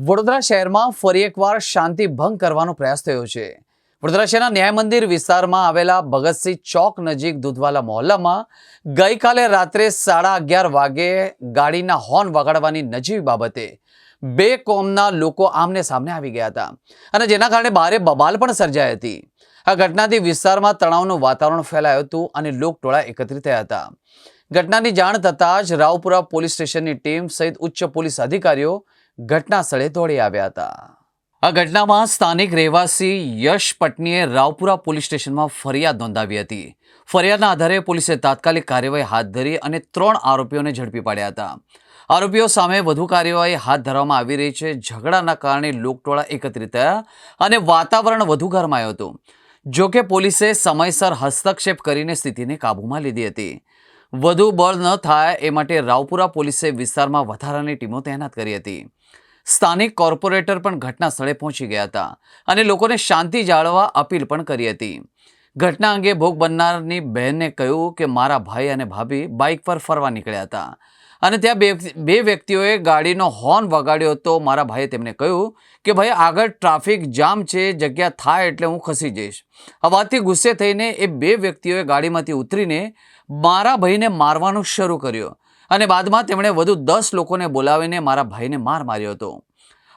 વડોદરા શહેરમાં ફરી એકવાર શાંતિ ભંગ કરવાનો પ્રયાસ થયો છે. વડોદરા શહેરના ન્યાય મંદિર વિસ્તારમાં આવેલા ભગતસિંહ ચોક નજીક દૂધવાલા મહોલ્લામાં ગઈકાલે રાત્રે સાડા અગિયાર વાગે ગાડીના હોર્ન વગાડવાની નજીવી બાબતે બે કોમના લોકો આમને સામને આવી ગયા હતા અને જેના કારણે ભારે બબાલ પણ સર્જાઈ હતી. આ ઘટનાથી વિસ્તારમાં તણાવનું વાતાવરણ ફેલાયું હતું અને લોકટોળા એકત્રિત થયા હતા. ઘટનાની જાણ થતાં જ રાવપુરા પોલીસ સ્ટેશનની ટીમ સહિત ઉચ્ચ પોલીસ અધિકારીઓ ઘટના સ્થળે દોડી આવ્યા હતા. આ ઘટનામાં સ્થાનિક રહેવાસી યશ પટનીએ રાવપુરા પોલીસ સ્ટેશનમાં ફરિયાદ નોંધાવી હતી. ફરિયાદના આધારે પોલીસે તાત્કાલિક કાર્યવાહી હાથ ધરી અને ત્રણ આરોપીઓને ઝડપી પાડ્યા હતા. આરોપીઓ સામે વધુ કાર્યવાહી હાથ ધરવામાં આવી રહી છે. ઝઘડાના કારણે લોકટોળા એકત્રિત થયા અને વાતાવરણ વધુ ગરમાયું હતું. જોકે પોલીસે સમયસર હસ્તક્ષેપ કરીને સ્થિતિને કાબૂમાં લીધી હતી. વધુ બળ ન થાય એ માટે રાવપુરા પોલીસે વિસ્તારમાં વધારાની ટીમો તૈનાત કરી હતી. સ્થાનિક કોર્પોરેટર પણ ઘટના સ્થળે પહોંચી ગયા હતા અને લોકોને શાંતિ જાળવવા અપીલ પણ કરી હતી. ઘટના અંગે ભોગ બનનારની બહેને કહ્યું કે મારા ભાઈ અને ભાભી બાઇક પર ફરવા નીકળ્યા હતા. અને ત્યાં બે બે વ્યક્તિઓએ ગાડીનો હોર્ન વગાડ્યો હતો. મારા ભાઈએ તેમને કહ્યું કે, ભાઈ, આગળ ટ્રાફિક જામ છે, જગ્યા થાય એટલે હું ખસી જઈશ. આ ગુસ્સે થઈને એ બે વ્યક્તિઓએ ગાડીમાંથી ઉતરીને મારા ભાઈને મારવાનું શરૂ કર્યું. અને બાદમાં તેમણે વધુ દસ લોકોને બોલાવીને મારા ભાઈને માર માર્યો હતો.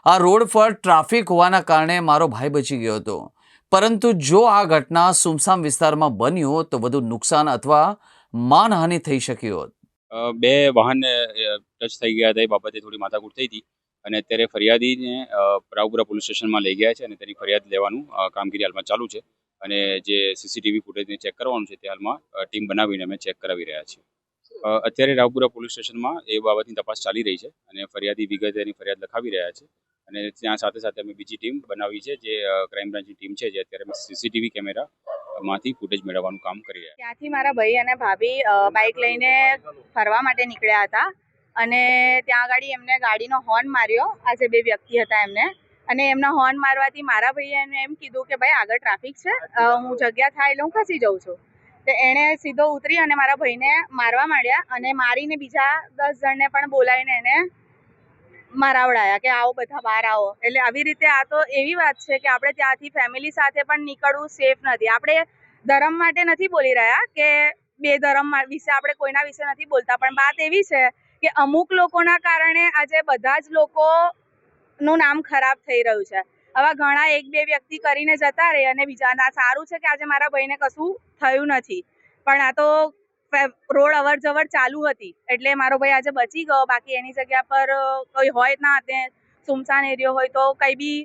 આ રોડ પર ટ્રાફિક હોવાના કારણે મારો ભાઈ બચી ગયો હતો. પરંતુ જો આ ઘટના સુમસામ વિસ્તારમાં બની હોત તો વધુ નુકસાન અથવા માનહાનિ થઈ શકી હોત. બે વાહન ટચ થઈ ગયા હતા, એ બાબતે થોડી માથાકૂટ થઈ હતી અને અત્યારે ફરિયાદીને રાવપુરા પોલીસ સ્ટેશનમાં લઈ ગયા છે અને તેની ફરિયાદ લેવાનું કામગીરી હાલમાં ચાલુ છે અને જે સીસીટીવી ફૂટેજને ચેક કરવાનું છે તે હાલમાં ટીમ બનાવીને અમે ચેક કરાવી રહ્યા છીએ. અત્યારે રાવપુરા પોલીસ સ્ટેશનમાં એ બાબતની તપાસ ચાલી રહી છે અને ફરિયાદી વિગતે એની ફરિયાદ લખાવી રહ્યા છે. અને ત્યાં સાથે સાથે અમે બીજી ટીમ બનાવી છે જે ક્રાઇમ બ્રાન્ચની ટીમ છે જે અત્યારે સીસીટીવી કેમેરા માંથી ફૂટેજ મેળવવાનું કામ કરી રહ્યા ત્યાંથી મારા ભાઈ અને ભાભી બાઇક લઈને ફરવા માટે નીકળ્યા હતા. અને ત્યાં આગળ એમને ગાડીનો હોર્ન માર્યો. આ જે બે વ્યક્તિ હતા એમને. અને એમના હોર્ન મારવાથી મારા ભાઈએ એમ કીધું કે, ભાઈ, આગળ ટ્રાફિક છે. હું જગ્યા થાય એટલે હું ખસી જાઉં છું. તો એણે સીધો ઉતરી અને મારા ભાઈને મારવા માંડ્યા અને મારીને બીજા દસ જણને પણ બોલાવીને એને મારાવડાયા કે આવો બધા બહાર આવો. એટલે આવી રીતે આ તો એવી વાત છે કે આપણે ત્યાંથી ફેમિલી સાથે પણ નીકળવું સેફ નથી. આપણે ધર્મ માટે નથી બોલી રહ્યા કે બે ધર્મ વિશે આપણે કોઈના વિશે નથી બોલતા. પણ વાત એવી છે કે અમુક લોકોના કારણે આજે બધા જ લોકોનું નામ ખરાબ થઈ રહ્યું છે. આવા ઘણા એક બે વ્યક્તિ કરીને જતા રહે અને બીજાના સારું છે કે આજે મારા ભાઈને કશું થયું નથી. પણ આ તો રોડ અવર જવર ચાલુ હતી. એટલે મારો ભાઈ આજે બચી ગયો. બાકી એની જગ્યા પર કોઈ હોય ના તે સુમસાન એરિયો હોય તો કઈ બી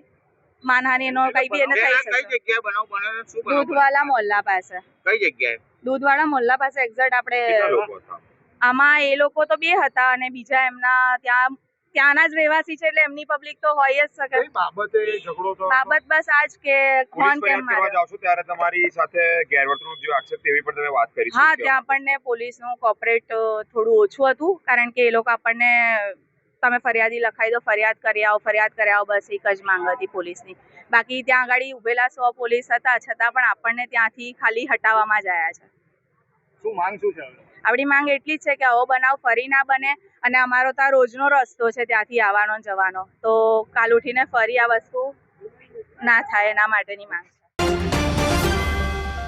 માનહાનિનો કઈ બી એને થઈ દૂધવાળા શકે? દૂધવાલા મોહલ્લા પાસે. કઈ જગ્યાએ? દૂધવાળા મોહલ્લા પાસે એક્ઝેક્ટ આપણે આમાં એ લોકો તો બે હતા અને બીજા એમના ત્યાં ત્યાંના જ રહેવાસી છે એટલે એમની પબ્લિક તો હોય જ શકે બાબતે ઝઘડો તો બાબત બસ આજ કે કોણ કેમ મારે? જાવ છો ત્યારે તમારી સાથે ગેરવર્તણૂક જે આક્ષેપ તેવી પણ તમે વાત કરી હા ત્યાં આપણને પોલીસનું કોપરેટ થોડું ઓછું હતું કારણ કે એ લોકો આપણને તમે ફરિયાદી લખાઈ દો ફરિયાદ કરી આવો ફરિયાદ કરી આવો બસ એક જ માંગ હતી પોલીસની. બાકી ત્યાં આગળ ઉભેલા સો પોલીસ હતા છતાં પણ આપણને ત્યાંથી ખાલી હટાવવામાં જ આવ્યા છે. શું માંગ શું છે? આપણી માંગ એટલી છે કે આવો બનાવ ફરી ના બને અને અમારો તો રોજનો રસ્તો છે ત્યાંથી આવવાનો જવાનો. તો કાલ ઉઠીને ફરી આ વસ્તુ ના થાય એના માટેની માંગ છે.